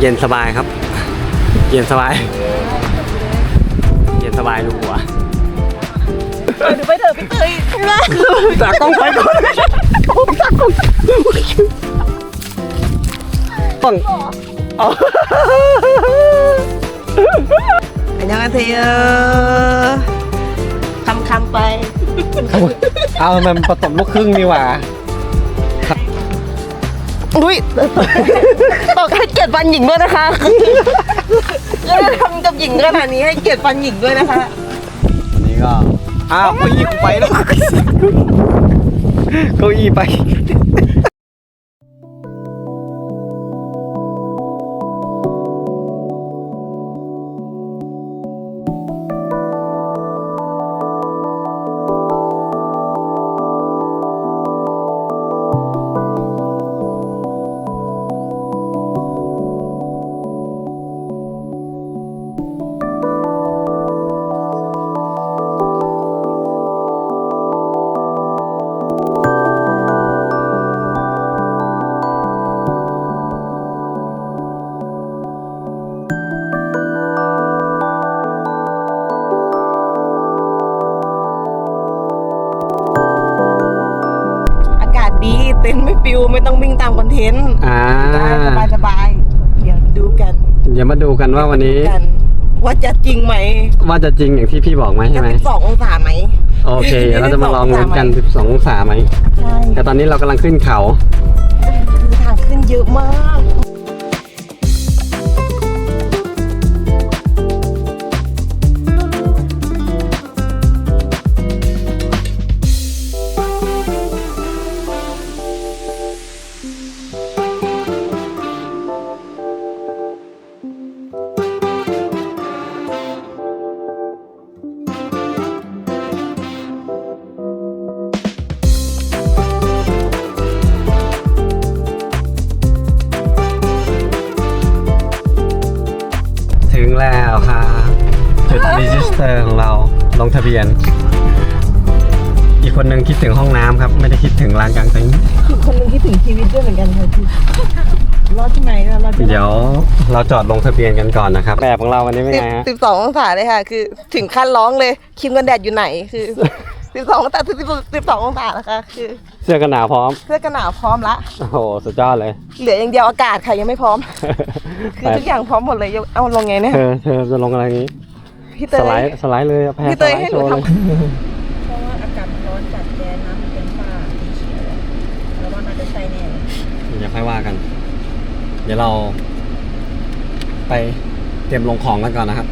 เย็นสบายครับ เย็นสบาย เย็นสบายดูหัวเออเดี๋ยวไปเถอะพี่เตยนะจากกล้องไปก่อนจากกล้องต้องเอาอันยังไงเธอคำคำๆไปเอามันผสมลูกครึ่งนี่หว่า อุ้ยตกให้เกียรติฟันหญิงด้วยนะคะก็ทำกับหญิงขนาดนี้ให้เกียรติฟันหญิงด้วยนะคะนี่ก็อ้าวเก้าอี้กูไปแล้วเก้าอี้ไป เต็นท์ไม่ปิวไม่ต้องวิ่งตามคอนเทนต์อ่าสบายสบายๆเดี๋ยวดูกันเดี๋ยวมาดูกันว่าวันนี้กันว่าจะจริงไหม ว่าจะจริงอย่างที่พี่บอกไหมใช่จะไหมเป็นสององศาไหมโอเคเดี๋ยวเราจะมาลองลุ้นกัน 12 องศาไหมใช่แต่ตอนนี้เรากำลังขึ้นเขาคือทางขึ้นเยอะมาก ทะเบียน อีกคนหนึ่งคิดถึงห้องน้ำครับ ไม่ได้คิดถึงลานกลางเต็นท์คือคนหนึงคิดถึงชีวิตด้วยเหมือนกันค่ะคือรอดที่ไหนเรารอดที่ไหนเดี๋ยวเราจอดลงทะเบียนกันก่อนนะครับแบบของเราวันนี้เป็นสิบไงฮะสิบสององศาเลยค่ะ คือถึงขั้นร้องเลยครีมกันแดดอยู่ไหนคือสิบสององศาสิบสิบสององศานะคะคือเสื้อกันหนาวพร้อม เสื้อกันหนาวพร้อมละ โอ้โหสุดยอดเลย เหลืออย่างเดียวอากาศค่ะยังไม่พร้อม คือทุกอย่างพร้อมหมดเลยยกเอาลงไงเนี่ย เธอเธอจะลงอะไรนี้ พี่เตสย ไลด์สไลด์เลยเอาแพรพี่สเตยไลให้ด์หโชนูว์ทำเลยเพราะว่าอากาศมันร้อนจัดแดนน้ำมันเป็นฝ้าสีเขียวแล้วว่าน่าจะใช่แน่เดี๋ยวค่อยว่ากัน เดี๋ยวเรา ไปเตรียมลงของกันก่อนนะครับ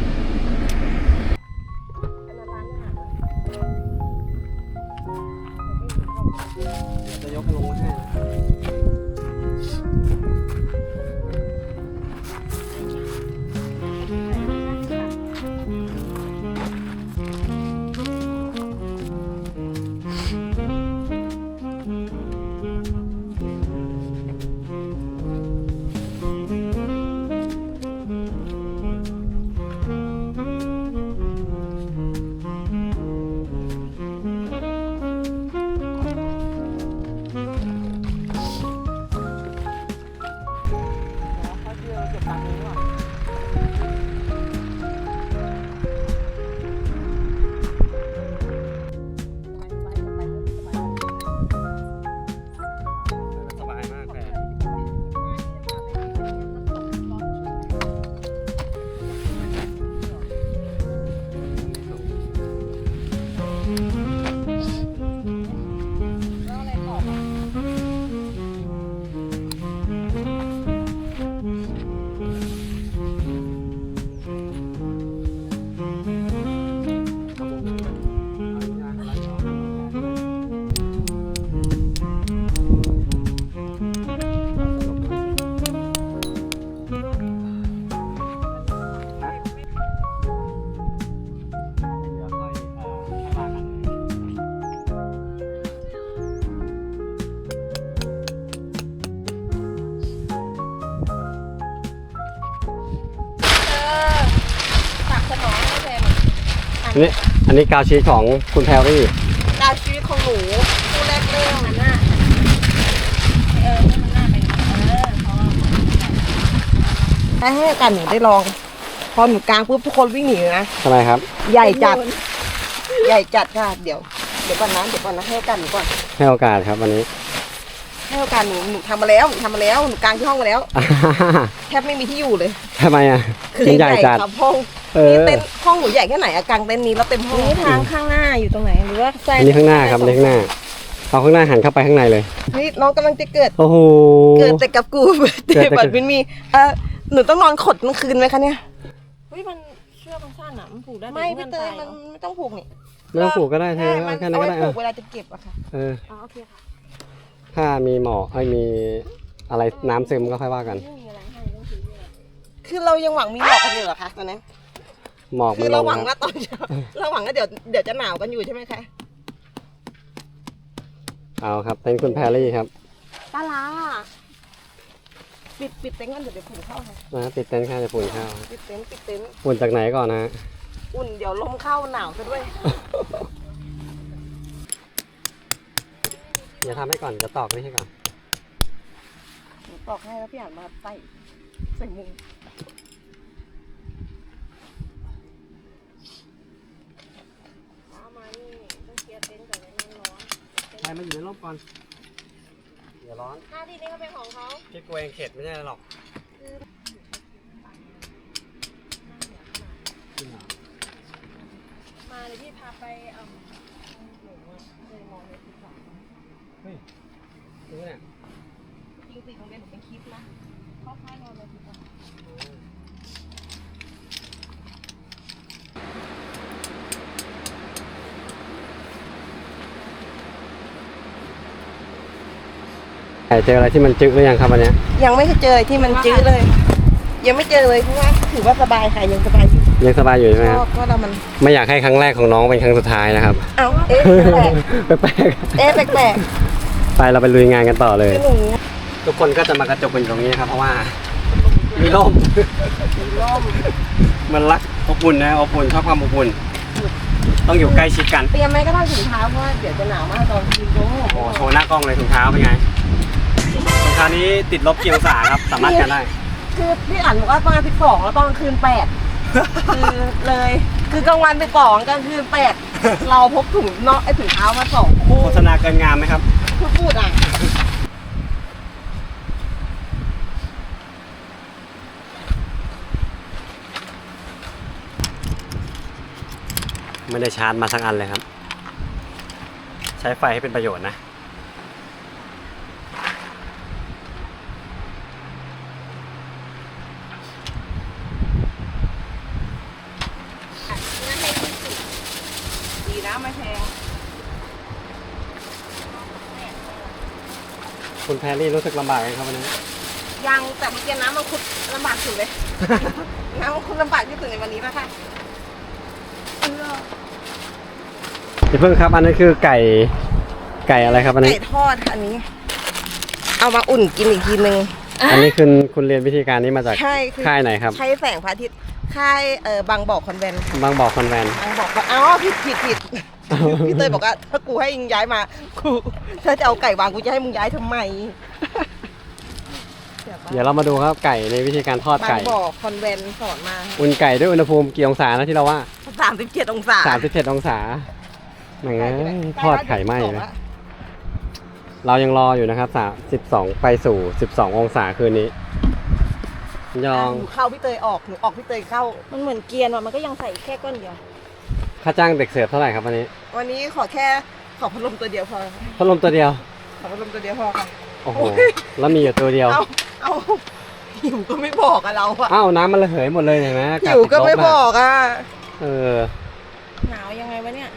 อันนี้อันนี้กาวชีสของคุณแพรรี่ ดาวชีวิตของหนูผู้แรกเริ่มหน้าเออให้มันหน้าไปเออเพราะว่าให้ให้อากาศหนูได้ลอง พอหนูกลางปุ๊บทุกคนวิ่งหนีเลยนะ ทำไมครับ ใหญ่จัด ใหญ่จัดค่ะ เดี๋ยว เดี๋ยวก่อนนะ เดี๋ยวก่อนนะ ให้โอกาสหนูก่อน ให้โอกาสครับวันนี้ ให้โอกาสหนู หนูทำมาแล้ว หนูทำมาแล้ว หนูกลางที่ห้องมาแล้ว แทบไม่มีที่อยู่เลย ทำไมอะคือมันใหญ่จัดครับห้อง เออ นี่เต็นท์ห้องหนูใหญ่แค่ไหนอะกลางเต็นท์นี้แล้วเต็มห้องนี่ทางข้างหน้าอยู่ตรงไหนหรือว่าใส่อันนี้ข้างหน้าครับอันนี้ข้างหน้า เอาข้างหน้าหันเข้าไปข้างในเลย นี่น้องกำลังจะเกิด โอ้โห เกิดแต่กับกูเกิดแต่เจ็บกับ บัดมินมีเออหนูต้องนอนขดทั้งคืนไหมคะเนี่ยเฮ้ยมันเชือกมันสั้นอะมันผูกได้ไม่ดี๋วพี่เตยมันไม่ต้องผูกนี่ไม่ต้องผูกก็ได้เธอใช่มันแค่นั้เอานก็ไว้ได้ผูอะกเวลาจะเก็บอะค่ะเออ อ๋อโอเคค่ะถ้ามีหมอกไอ้ยมีอะไรน้ำซึมก็ค่อยว่ากัน ไม่มีอะไรให้ต้องซื้อเลยคือเรายังหวังมีหมอกกันอยู่เหรอคะตอนนี้ หมอกคืไม่อลเรางหวังครัว่าบตอนเช้าเราหวังว่าเดี๋ยวเดี๋ยวจะหนาวกันอยู่ใช่ไหมคะ เอาครับเต็นท์คุณแพรรี่ครับปลาลาปิดปิดเต็นท์กันเดี๋ยวเดี๋ยวฝุ่นเข้าค่ะนะติดเต็นท์ข้าวจะฝุ่นข้าวปิดเต็นท์ปิดเต็นท์ฝุ่นจากไหนก่อนนะฮะอุ่นเดี๋ยวลมเข้าหนาวซะด้วย อย่าทำให้ก่อนจะตอกนี่ให้ก่อน หนูบอกให้แล้วพี่อ่านมาใส่ใส่มุง เอามานี่ต้องเคลียร์เต็นท์ก่อนไม่งั้นร้อน ใคร มาอยู่ในร่มก่อนอย่าร้อนหน้าที่นี้ก็เป็นของเขาพี่กลัวเองเข็ดไม่ใช่หรอกมาเลยพี่พาไปเอ่อหนูอะเคยมองในทิกตอกดูเนี่ยจริงๆตรงนี้หนูเป็นคลิปนะเขาคล้ายนอนในทิกตอก เจออะไรที่มันจึ๊กหรือยังครับวันเนี้ยยังไม่เคยเจออะไรที่มันจื้อเลย ยังไม่เจอเลยเพราะว่าถือว่าสบายค่ะยังสบายอยู่ยังสบายอยู่ใช่ไหมคก็รับก็เรามันไม่อยากให้ครั้งแรกของน้องเป็นครั้งสุดท้ายนะครับ เอาเอ๊ะแปลกแปลกเอ๊ะแปลกๆไปเราไปลุยงานกันต่อเลยๆคือหนูทุกคนก็จะมากระจุกกันอยู่ตรงนี้ครับ เพราะว่ามีร่มร่มมันรักอบอุ่นนะอบอุ่นชอบความอบอุ่นต้องอยู่ใกล้ชิดกันเตรียมไหมก็ได้ถุงเท้าเพราะว่าเดี๋ยวจะหนาวมากตอนคืนโอ้โหโอ้โชว์หน้ากล้องเลยถุงเท้าเป็นไงถุงเท้านี้ติดลบกี่องศาครับ สามารถกันได้ คือพี่อ่านบอกว่าตอนสิบสองแล้วตอนกลางคืนแปดคือเลย คือกลางวันไปสองกลางคืนแปดเราพกถุงเนาะไอถุงเท้ามาสองคู่โฆษณาเกินงามไหมครับพูดพูดอะไม่ได้ชาร์จมาสักอันเลยครับ ใช้ไฟให้เป็นประโยชน์นะ ดีนะไม่แพง คุณแพรรี่รู้สึกลำบากไหมครับวันนี้ ยังแต่เมื่อกี้น้ำมันคุดลำบากสุดเลย น้ำมันคุดลำบากที่สุดในวันนี้แล้วค่ะเออพี่เพิ่งครับ อันนี้คือไก่ไก่อะไรครับอันนี้ ไก่ทอดค่ะอันนี้ เอามาอุ่นกินอีกทีนึง อันนี้คือคุณเรียนวิธีการนี้มาจากใช่คือค่ายไหนครับใช้แสงพระอาทิตย์ค่ายเอ่อบางบ่อคอนแวนต์บางบอกคอนแวนบางบ่อก็อ๋อผิดผิดผิด พี่เตยบอกว่าถ้ากูให้ยิงย้ายมากูถ้าจะเอาไก่วางกูจะให้มึงย้ายทำไมเดี๋ยวเรามาดูครับไก่ในวิธีการทอดบางไก่บ่อคอนแวนต์สอนมาอุ่นไก่ด้วยอุณหภูมิกี่องศานะที่เราว่าสามสิบเจ็ดองศา37องศาแหมเอ้ยทอดไข่ไหม้เลยใกล้เรายังรออยู่นะครับ32ไปสู่12องศาคืนนี้ยแล้วองหนูเข้าพี่เตยออกหนูออกพี่เตยเข้า มันเหมือนเกรียร์ว่ะมันก็ยังใส่แค่ก้อนเดียว ค่าจ้างเด็กเสิร์ฟเท่าไหร่ครับวันนี้วันนี้ขอแค่ขอพัดลมตัวเดียวพอพัดลมตัวเดียว ขอพัดลมตัวเดียวพอค่ะ โอ้โหแล้วมีอยู่ตัวเดียวเอาเอาหิวก็ไม่บอกอะเราอะอ้าวน้ำมันระเหยหมดเลยเห็นไหมอากาศหิวก็ติดลไม่นะบอกอะเออหนาวยังไงวะเนี่ย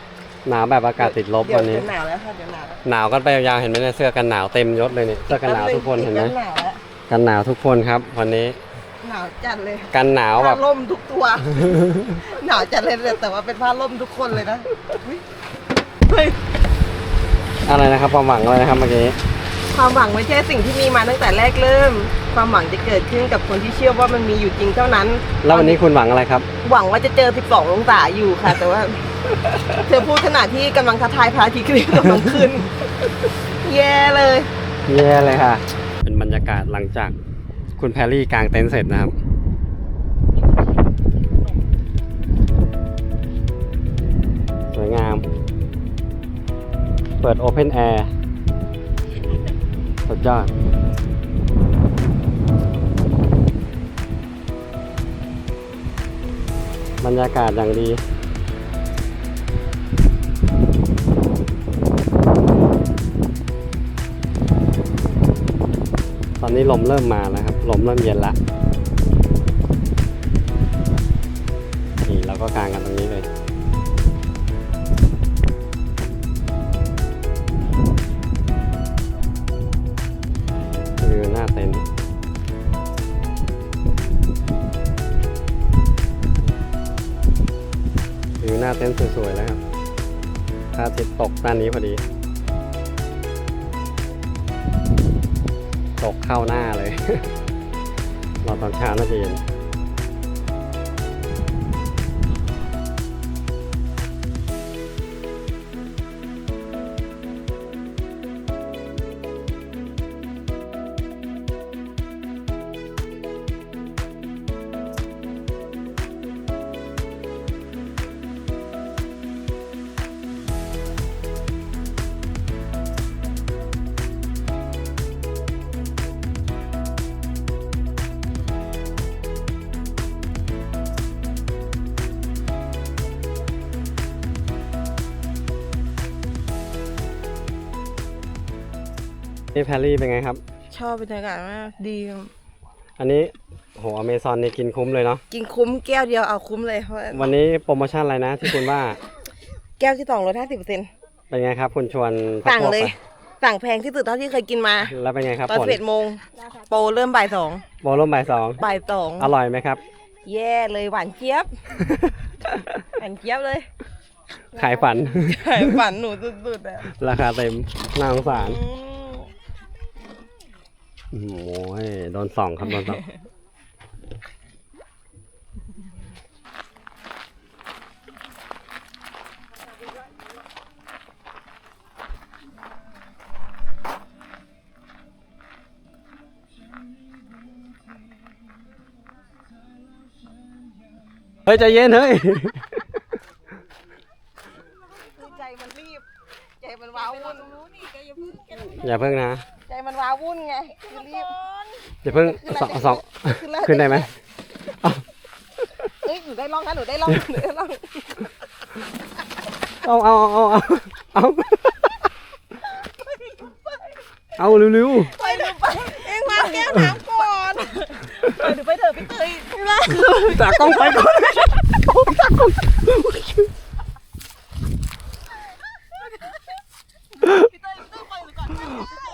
หนาวแบบอากาศติดลบเดี๋ยวัวนนี้จะหนาวแล้วค่ะเดี๋ยวหนาวแล้วหนาวกันไปยาวๆเห็นไหมเนี่ยเสื้อกันหนาวเต็มยศเลยเนี่ยเสื้อกันหนาวทุกคนเห็นไหมดี๋ยวหนาวแล้วกันหนาวทุกคนครับวันนี้ หนาวจัดเลยกันหนาวแบผ้าบ ล่มทุกตัว หนาวจัดเลยแต่ว่าเป็นผ้าล่มทุกคนเลยนะอุ๊ยเฮ้ยอะไรนะครับความหวังอะไรนะครับเมื่อกี้ความหวังไม่ใช่สิ่งที่มีมาตั้งแต่แรกเริ่ม ความหวังจะเกิดขึ้นกับคนที่เชื่อว่ามันมีอยู่จริงเท่านั้น แล้ววันนี้คุณหวังอะไรครับ หวังว่าจะเจอ 12 องศาอยู่ค่ะ แต่ว่า เธอพูดขณะที่กำลังทักทายพระอาทิตย์กำลังขึ้น แย่เลย แย่เลยค่ะ เป็นบรรยากาศหลังจาก คุณแพรรี่กางเต็นท์เสร็จนะครับ สวยงาม เปิดโอเพนแอร์สุดยอดบรรยากาศอย่างดีตอนนี้ลมเริ่มมาแล้วครับ ลมเริ่มเย็นละนี่เราก็กางกันตรงนี้เลย คือหน้าเต็นท์วิวหน้าเต็นท์สวยๆแล้วครับพระอาทิตย์ตกด้านนี้พอดี ตกเข้าหน้าเลย ตอนเช้าน่าจะเย็น นี่แพรรี่เป็นไงครับ ชอบบรรยากาศมากดีอันนี้โหอเมซอนเนี่ยกินคุ้มเลยเนาะกินคุ้มแก้วเดียวเอาคุ้มเลยเพราะวันนี้โปรโมชั่นอะไรนะที่คุณว่า แก้วที่สองลดห้าสิบเปอร์เซ็นต์เป็นไงครับ คุณชวนพรรคสั่งพวกเลย ไปสั่งแพงที่สุดเท่าที่เคยกินมาแล้วเป็นไงครับตอนผลสิบเอ็ดโมงโปรเริ่มบ่ายสองโบร่มบ่ายสองบ่ายสองอร่อยไหมครับ แย่เลยหวานเจี๊ยบหวานเจี๊ยบเลยขายฝันฝันหนูสุดๆอะราคาเต็มน่าสงสาร อืม โอ้โหโดนส่องครับโดนส่องเฮ้ยใจเย็นเฮ้ย ใจมันรีบ ใจมันว้าวุ่นอย่าเพิ่งนะใจ มันว้าวุ่นไงคือรีบอย่าเพิ่งสองสองขึ้นแล้วขึ้นได้ไหมเอาเอ้ยหนูได้ลองนะหนูได้ลองหนูได้ลองเอาเอาเอาเอาเอาเอาเร็วไปหนูไปเองมาแก้วน้ำก่อนไปหนูไปเถอะพี่เตยไม่ๆจากกล้องไปก่อนพี่เตยพี่เตยไปหนูก่อน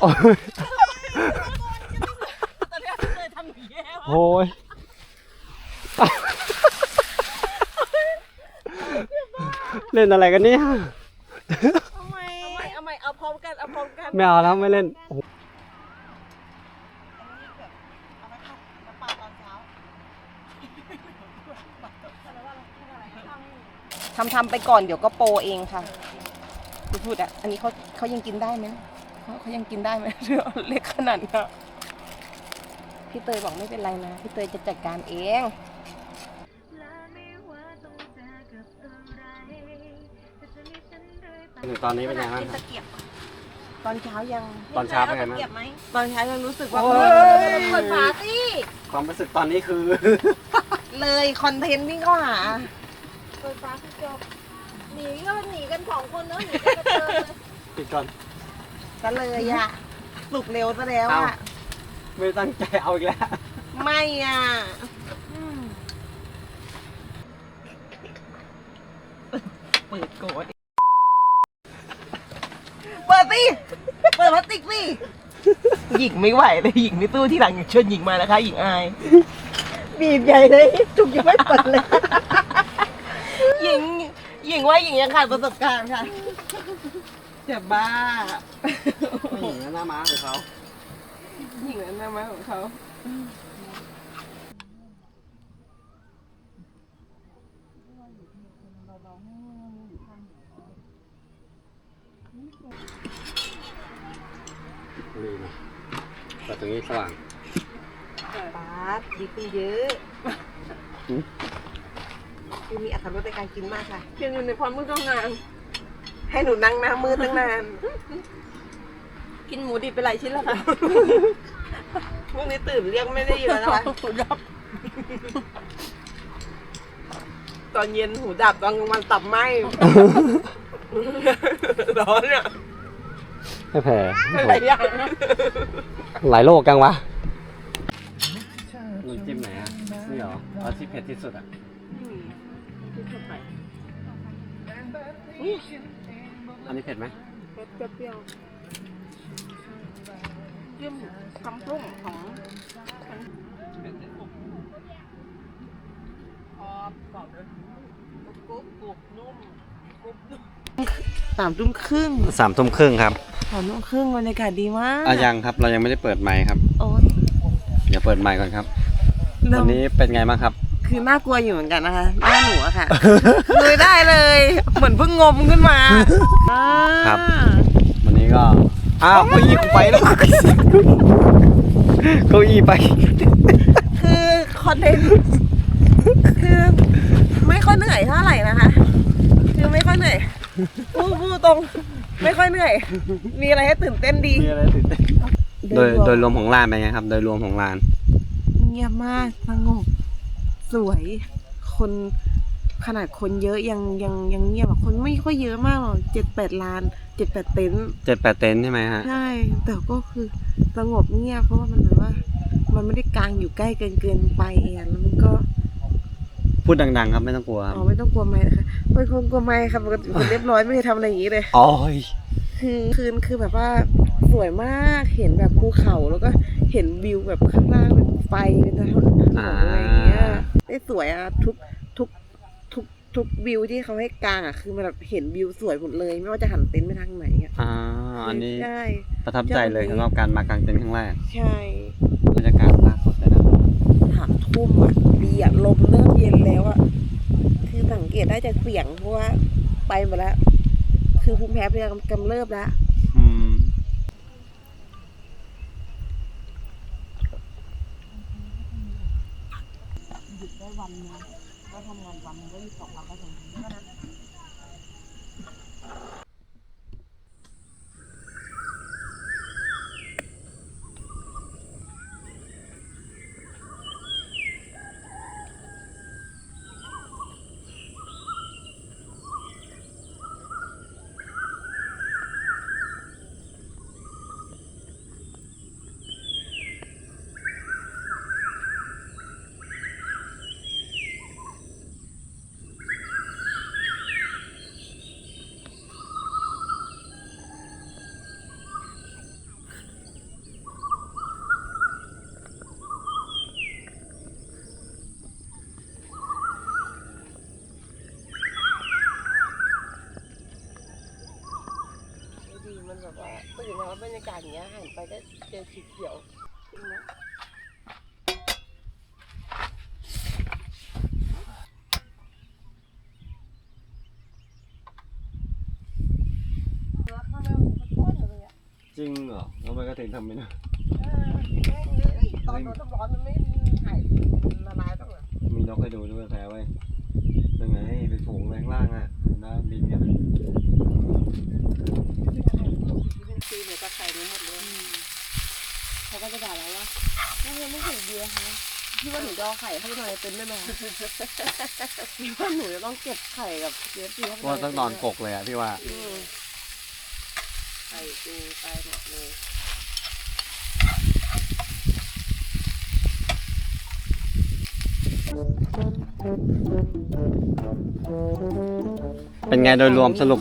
โอ้ยตอนแรกพี่เตยทำหนูแย่โอ้ยเล่นอะไรกันเนี่ยทำไมเอาใหม่เอาพร้อมกันเอาพร้อมกันไม่เอาแล้วไม่เล่นโอ้โหทำทำไปก่อนเดี๋ยวก็โปรเองค่ะพูดพูดอะ อันนี้เขาเขายังกินได้ไหม เขาเขายังกินได้ไหมเรื่องเล็กขนาดนี้พี่เตยบอกไม่เป็นไรนะ พี่เตยจะจัดการเองถึงตอนนี้เป็นไงบ้างครับตอนเช้ายังตอนเช้าเป็นไงบ้างตอนเช้ายังรู้สึกว่าโอ้ยเปิดฝาสิความรู้สึกตอนนี้คือ เลยคอนเทนต์วิ่งเข้าหาเปิดฟ้าคือจบหนีก็หนีกันสองคนเนอะหนีกันกระเจิงเลยปิดก่อน ก็เลยอะปลุกเร็วซะแล้วอะไม่ตั้งใจเอาอีกแล้ว ไม่อะเปิดโกดเปิดสิเปิดพลาสติกสิหญิงไม่ไหวเลยหญิงไม่ตู้ที่หลังชวนหญิงมานะคะ หญิงอายบีบใหญ่เลยจุกยังไม่เปิดเลย หญิง หญิงว่าหญิงยังขาดประสบการณ์ค่ะ จะบ้าผู้หญิงหน้าม้าของเขาหญิงนั้นนะมาของเขาดีนะแต่ตรงนี้สว่างบาสดีขึ้นเยอะหืมคือมีอัตรรสในการกินมากค่ะเพียงอยู่ในความมืดก็งาน ให้หนูนั่งหน้ามืดตั้งนาน กินหมูดิบไปหลายชิ้นแล้วค่ะพวกนี้ตื่นเรียกไม่ได้ยินแล้วนะคะรับตอนเย็นหูดับตอนกลางวันตับไหม ร้อนอะไม่แพ้หลายอย่างนะหลายโลกกังวะน้ำจิ้มไหนอะนี่เหรอเอาที่เผ็ดที่สุดอะอั นนี้เผ็ดไหมเปรี้ยวๆจิ้มคำพุ่งของพอกรอบเลยกรุบกรุบนุ่มกรุบนุ่มสามทุ่มครึ่งสามทุ่มครึ่งครับสามทุ่มครึ่งบรรยากาศดีมากอะยังครับ เรายังไม่ได้เปิดไมค์ครับ โอ้ยเดี๋ยวเปิดไมค์ก่อนครับเริ่วัมนนี้เป็นไงบ้างครับ คือน่ากลัวอยู่เหมือนกันนะคะหน้าหนูอะค่ะเลยได้เลย เหมือนเพิ่งงมขึ้นมาครับ วันนี้ก็อ้าวเก้าอี้กูไปแล้วเก้าอี้ไป คือคอนเทนต์คือไม่ค่อยเหนื่อยเท่าไหร่นะคะ คือไม่ค่อยเหนื่อยพูดพูดตรง ไม่ค่อยเหนื่อย มีอะไรให้ตื่นเต้นดี มีอะไรตื่นเต้นโดยโดยรวมของร้านเป็นไงครับ โดยรวมของร้าน เงียบมากสงบ สวยคนขนาดคนเยอะยังยังยังเงียบอะคนไม่ค่อยเยอะมากหรอกเจ็ดแปดล้านเจ็ดแปดเต็นท์เจ็ดแปดเต็นท์ใช่ไหมฮะ ใช่แต่ก็คือสงบเงียบเพราะว่ามันแบบว่า มันไม่ได้กลางอยู่ใกล้เกินเกินไปอะแล้วมันก็พูดดังๆครับไม่ต้องกลัวครับอ๋อไม่ต้องกลัวไม้นะคะเป็นคนกลัวไม้ค่ะปกติเป็นคนเรียบร้อยไม่เคยทำอะไรอย่างนี้เลย อ๋อยคือคืนคือแบบว่าสวยมากเห็นแบบภูเขาแล้วก็เห็นวิวแบบข้างล่างเป็นไฟเป็นถนนอะไรอย่างเงี้ย ได้สวยอะทุกทุกทุกทุกวิวที่เขาให้กลางอะคือมันแบบเห็นวิวสวยหมดเลย ไม่ว่าจะหันเต็นท์ไปทางไหนอะอ่าอันนี้ใช่ประทับใจเลยสำหรับการมากางเต็นท์ครั้งแรก ใช่บรรยากาศล่าสุดเลยนะถามทุ่มอะดีอะลมเริ่มเย็นแล้วอะคือสังเกตได้จากเสียงเพราะว่าไปหมดแล้ว คือภูมิแพ้เริ่มกำเริบแล้ว อืม หยุดได้ วันนึงก็ทำงานวันนึงก็อยู่สองวันก็ถึงนี้นะ ดีมันแบบว่าตื่นมาแล้ว บรรยากาศอย่างเงี้ยหันไปก็เจอสีเขียวจริงนะจริงเหรอแล้วมันก็ถึงทำไม่ได้ตอนร้อนร้อนมันไม่หายมันละลายต้องเหรอมีนกให้ดูด้วยแพ้ไว้ยเป็นไงเป็นฝูงแรงล่างอะเห็นะบินกันอะเป็นซีเนี่ยตะไคร้นี้หมดเลย เขาก็จะด่าเราว่าไม่ยังไม่เห็นเบียร์คะพี่ว่าหนูจะเอาไข่เข้าไปนอนในเต็นท์ได้ไหมพี่ว่าหนูจะต้องเก็บไข่กับเบียร์ซีเข้าไปเพราะว่าต้องนอนกกเลยอะพี่ว่า อืมไข่ปูไปหมดเลย เป็นไงโดยรวมสรุป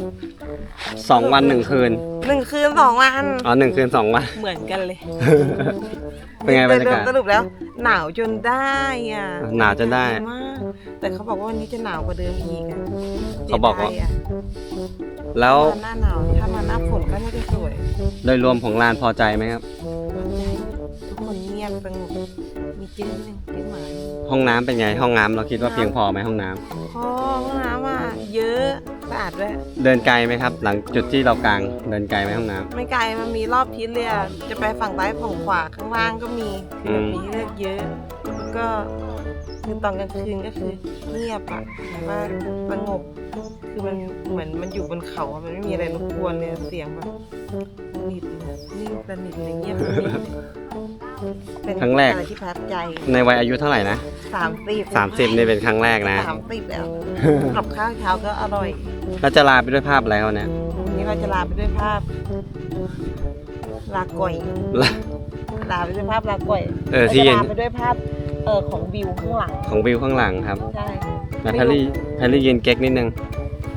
สองวันหนึ่งคืนหนึ่งคืนสองวัน อ๋อหนึ่งคืนสองวัน เหมือนกันเลย เป็นไงบรรยากาศสรุปแล้ว หนาวจนได้อะหนาวจนได้มากแต่เขาบอกว่าวันนี้จะหนาวกว่าเดิมอีกอะเขาบอกว่าสียดยะแล้วถ้าหน้าหนาวถ้ามาหน้าฝนก็น่าจะสวย โดยรวมของลานพอใจไหมครับทุกคนเงียบสงบมีจิ้นหนึ่งจิ้นหมา ห้องน้ำเป็นไงห้องน้ำเราคิดว่าเพียงพอไหมห้องน้ำพอห้องน้ำอะเยอะสะอาดด้วย เดินไกลไหมครับ หลังจุดที่เรากางเดินไกลไหมห้องน้ำ ไม่ไกลมันมีรอบทิศเลยอะจะไปฝั่งซ้ายฝั่งขวาข้างล่างก็มีอืม มีให้เลือกเยอะ แล้วก็คือตอนกลางคืนก็คือเงียบอะแบบว่าสงบ คือมันเหมือนมันอยู่บนเขาอะมันไม่มีอะไรรบกวนเลยเสียงแบบสนิทเลยนิ่งสนิทเลยเงียบสนิท เป็นครั้งแรก อะไรที่ประทับใจในวัยอายุเท่าไหร่นะสามสิบสามสิบนี่เป็นครั้งแรกนะ สามสิบแล้วกับข้าวเช้าก็อร่อยแล้วจะลาไปด้วยภาพอะไรเขาเนี่ยวันนี้เราจะลาไปด้วยภาพ ลาก่อย ลา ลาไปด้วยภาพลาก่อยเออที่เย็น ราจะลาไปด้วยภาพเออของวิวข้างหลังของวิวข้างหลังครับใช่แพรรี่แพรรี่ยืนเก๊กนิดนึง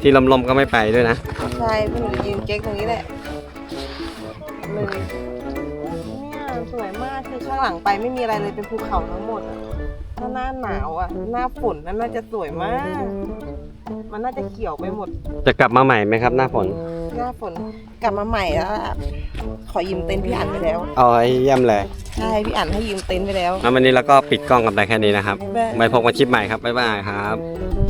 ที่ลมๆก็ไม่ไปด้วยนะ ใช่พี่หนูยืนเก๊กตรงนี้แหละเล คือข้างหลังไปไม่มีอะไรเลยเป็นภูเขาทั้งหมดอะถ้าหน้าหนาวอะหน้าฝนนั่นน่าจะสวยมาก มันน่าจะเขียวไปหมด จะกลับมาใหม่ไหมครับ หน้าฝนหน้าฝนกลับมาใหม่แล้วอะขอยืมเต็นท์พี่อั๋นไปแล้ว เอาไอ้เยี่ยมเลยใช่พี่อั๋นให้ยืมเต็นท์ไปแล้ว แล้ววันนี้เราก็ปิดกล้องกันไปแค่นี้นะครับบ๊ายบายไว้พบกันคลิปใหม่ครับบ๊ายบายครับบ